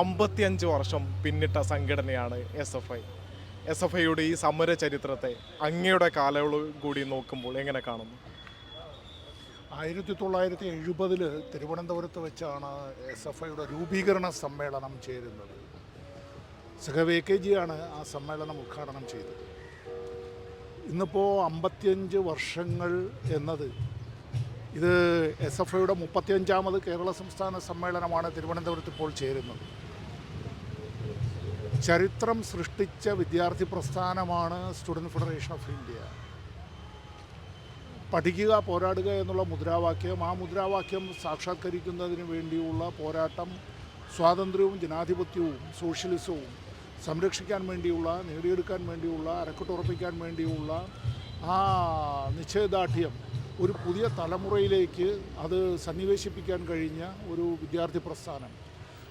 അമ്പത്തിയഞ്ച് വർഷം പിന്നിട്ട സംഘടനയാണ് S F I S F ഐയുടെ ഈ സമര ചരിത്രത്തെ അങ്ങയുടെ കാലയളവ് കൂടി നോക്കുമ്പോൾ എങ്ങനെ കാണുന്നു? ആയിരത്തി തൊള്ളായിരത്തി എഴുപതിൽ തിരുവനന്തപുരത്ത് വെച്ചാണ് എസ് എഫ് ഐയുടെ രൂപീകരണ സമ്മേളനം ചേരുന്നത്. സഹവ് എ കെ ജിയാണ് ആ സമ്മേളനം ഉദ്ഘാടനം ചെയ്തത്. ഇന്നിപ്പോൾ അമ്പത്തിയഞ്ച് വർഷങ്ങൾ എന്നത് ഇത് എസ് എഫ് ഐയുടെ മുപ്പത്തിയഞ്ചാമത് കേരള സംസ്ഥാന സമ്മേളനമാണ് തിരുവനന്തപുരത്ത് ഇപ്പോൾ ചേരുന്നത്. ചരിത്രം സൃഷ്ടിച്ച വിദ്യാർത്ഥി പ്രസ്ഥാനമാണ് സ്റ്റുഡന്റ് ഫെഡറേഷൻ ഓഫ് ഇന്ത്യ പഠിക്കുക പോരാടുക എന്നുള്ള മുദ്രാവാക്യം ആ മുദ്രാവാക്യം സാക്ഷാത്കരിക്കുന്നതിന് വേണ്ടിയുള്ള പോരാട്ടം സ്വാതന്ത്ര്യവും ജനാധിപത്യവും സോഷ്യലിസവും സംരക്ഷിക്കാൻ വേണ്ടിയുള്ള നേടിയെടുക്കാൻ വേണ്ടിയുള്ള അരക്കുട്ടുറപ്പിക്കാൻ വേണ്ടിയുള്ള ആ നിശ്ചയദാർഢ്യം ഒരു പുതിയ തലമുറയിലേക്ക് അത് സന്നിവേശിപ്പിക്കാൻ കഴിഞ്ഞ ഒരു വിദ്യാർത്ഥി പ്രസ്ഥാനം.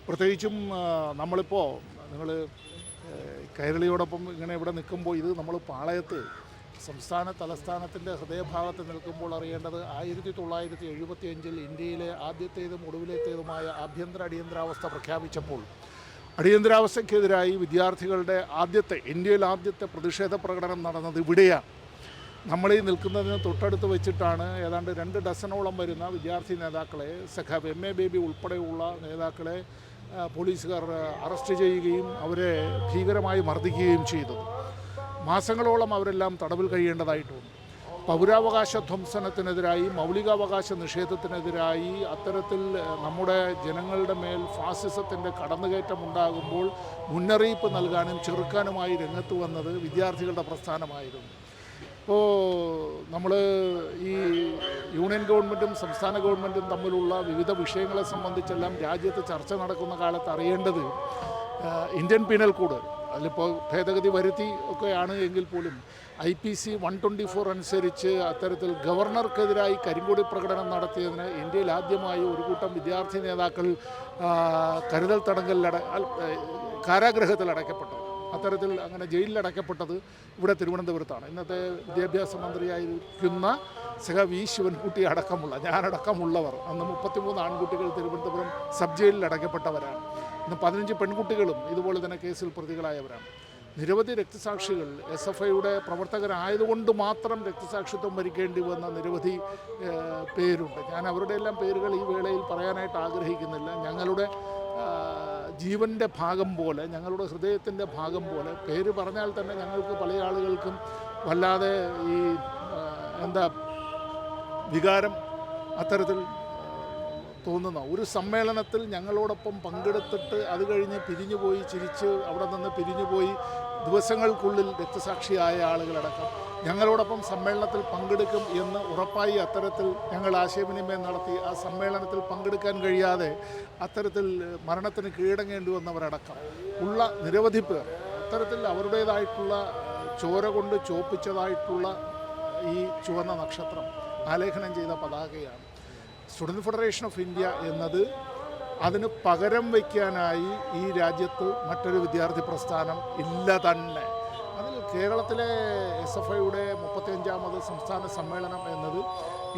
പ്രത്യേകിച്ചും നമ്മളിപ്പോൾ നിങ്ങൾ കൈരളിയോടൊപ്പം ഇങ്ങനെ ഇവിടെ നിൽക്കുമ്പോൾ ഇത് നമ്മൾ പാളയത്ത് സംസ്ഥാന തലസ്ഥാനത്തിന്റെ ഹൃദയഭാഗത്ത് നിൽക്കുമ്പോൾ അറിയേണ്ടത് ആയിരത്തി തൊള്ളായിരത്തി എഴുപത്തി അഞ്ചിൽ ഇന്ത്യയിലെ ആദ്യത്തേതും ഒടുവിലത്തേതുമായ ആഭ്യന്തര അടിയന്തരാവസ്ഥ പ്രഖ്യാപിച്ചപ്പോൾ അടിയന്തരാവസ്ഥയ്ക്കെതിരായി വിദ്യാർത്ഥികളുടെ ആദ്യത്തെ ഇന്ത്യയിൽ ആദ്യത്തെ പ്രതിഷേധ പ്രകടനം നടന്നത് ഇവിടെയാണ്. നമ്മളീ നിൽക്കുന്നതിന് തൊട്ടടുത്ത് വെച്ചിട്ടാണ് ഏതാണ്ട് രണ്ട് ഡസനോളം വരുന്ന വിദ്യാർത്ഥി നേതാക്കളെ സഖാബ് എം എ ബേബി ഉൾപ്പെടെയുള്ള നേതാക്കളെ പോലീസുകാർ അറസ്റ്റ് ചെയ്യുകയും അവരെ ഭീകരമായി മർദ്ദിക്കുകയും ചെയ്തത് മാസങ്ങളോളം അവരെല്ലാം തടവിൽ കഴിയേണ്ടതായിട്ടുണ്ട്. പൗരാവകാശ ധ്വംസനത്തിനെതിരായി മൗലികാവകാശ നിഷേധത്തിനെതിരായി അത്തരത്തിൽ നമ്മുടെ ജനങ്ങളുടെ മേൽ ഫാസിസത്തിന്റെ കടന്നുകയറ്റം ഉണ്ടാകുമ്പോൾ മുന്നറിയിപ്പ് നൽകാനും ചെറുക്കാനുമായി രംഗത്ത് വന്നത് വിദ്യാർത്ഥികളുടെ പ്രസ്ഥാനമായിരുന്നു. ഇപ്പോൾ നമ്മൾ ഈ യൂണിയൻ ഗവൺമെന്റും സംസ്ഥാന ഗവൺമെന്റും തമ്മിലുള്ള വിവിധ വിഷയങ്ങളെ സംബന്ധിച്ചെല്ലാം രാജ്യത്ത് ചർച്ച നടക്കുന്ന കാലത്ത് അറിയേണ്ടത് ഇന്ത്യൻ പീനൽ കോഡ് അതിലിപ്പോൾ ഭേദഗതി വരുത്തി ഒക്കെയാണ് എങ്കിൽ പോലും I P C one twenty four അനുസരിച്ച് അത്തരത്തിൽ ഗവർണർക്കെതിരായി കരിങ്കൊടി പ്രകടനം നടത്തിയതിന് ഇന്ത്യയിൽ ആദ്യമായി ഒരു കൂട്ടം വിദ്യാർത്ഥി നേതാക്കൾ കരുതൽ തടങ്കലിലട കാരാഗ്രഹത്തിൽ അടയ്ക്കപ്പെട്ടു അത്തരത്തിൽ അങ്ങനെ ജയിലിൽ അടയ്ക്കപ്പെട്ടത് ഇവിടെ തിരുവനന്തപുരത്താണ്. ഇന്നത്തെ വിദ്യാഭ്യാസ മന്ത്രിയായിരിക്കുന്ന സഹ വി ശിവൻകുട്ടി അടക്കമുള്ള ഞാനടക്കമുള്ളവർ അന്ന് മുപ്പത്തിമൂന്ന് ആൺകുട്ടികൾ തിരുവനന്തപുരം സബ് ജയിലിൽ അടയ്ക്കപ്പെട്ടവരാണ് ഇന്ന് പതിനഞ്ച് പെൺകുട്ടികളും ഇതുപോലെ തന്നെ കേസിൽ പ്രതികളായവരാണ്. നിരവധി രക്തസാക്ഷികൾ എസ് എഫ് ഐയുടെ പ്രവർത്തകരായതുകൊണ്ട് മാത്രം രക്തസാക്ഷിത്വം വരിക്കേണ്ടി വന്ന നിരവധി പേരുണ്ട്. ഞാൻ അവരുടെ എല്ലാം പേരുകൾ ഈ വേളയിൽ പറയാനായിട്ട് ആഗ്രഹിക്കുന്നില്ല. ഞങ്ങളുടെ ജീവന്റെ ഭാഗം പോലെ ഞങ്ങളുടെ ഹൃദയത്തിന്റെ ഭാഗം പോലെ പേര് പറഞ്ഞാൽ തന്നെ ഞങ്ങൾക്ക് പല ആളുകൾക്കും വല്ലാതെ ഈ എന്താ വികാരം അത്തരത്തിൽ തോന്നുന്ന ഒരു സമ്മേളനത്തിൽ ഞങ്ങളോടൊപ്പം പങ്കെടുത്തിട്ട് അത് കഴിഞ്ഞ് പിരിഞ്ഞുപോയി ചിരിച്ച് അവിടെ നിന്ന് പിരിഞ്ഞുപോയി ദിവസങ്ങൾക്കുള്ളിൽ രക്തസാക്ഷിയായ ആളുകളടക്കം ഞങ്ങളോടൊപ്പം സമ്മേളനത്തിൽ പങ്കെടുക്കും എന്ന് ഉറപ്പായി അത്തരത്തിൽ ഞങ്ങൾ ആശയവിനിമയം നടത്തി ആ സമ്മേളനത്തിൽ പങ്കെടുക്കാൻ കഴിയാതെ അത്തരത്തിൽ മരണത്തിന് കീഴടങ്ങേണ്ടി വന്നവരടക്കം ഉള്ള നിരവധി പേർ അത്തരത്തിൽ അവരുടേതായിട്ടുള്ള ചോര കൊണ്ട് ചോപ്പിച്ചതായിട്ടുള്ള ഈ ചുവന്ന നക്ഷത്രം ആലേഖനം ചെയ്ത പതാകയാണ്. സ്റ്റുഡന്റ് ഫെഡറേഷൻ ഓഫ് ഇന്ത്യ എന്നത് അതിന് പകരം വയ്ക്കാനായി ഈ രാജ്യത്ത് മറ്റൊരു വിദ്യാർത്ഥി പ്രസ്ഥാനം ഇല്ല തന്നെ. അതിൽ കേരളത്തിലെ എസ് എഫ് ഐയുടെ മുപ്പത്തിയഞ്ചാമത് സംസ്ഥാന സമ്മേളനം എന്നത്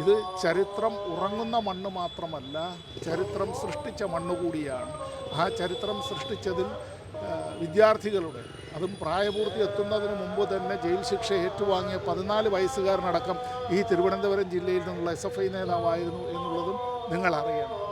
ഇത് ചരിത്രം ഉറങ്ങുന്ന മണ്ണ് മാത്രമല്ല ചരിത്രം സൃഷ്ടിച്ച മണ്ണ് കൂടിയാണ്. ആ ചരിത്രം സൃഷ്ടിച്ചതിൽ വിദ്യാർത്ഥികളുടെ അതും പ്രായപൂർത്തി എത്തുന്നതിന് മുമ്പ് തന്നെ ജയിൽ ശിക്ഷ ഏറ്റുവാങ്ങിയ പതിനാല് വയസ്സുകാരനടക്കം ഈ തിരുവനന്തപുരം ജില്ലയിൽ നിന്നുള്ള എസ് എഫ് ഐ നേതാവായിരുന്നു എന്നുള്ളതും നിങ്ങൾ അറിയണം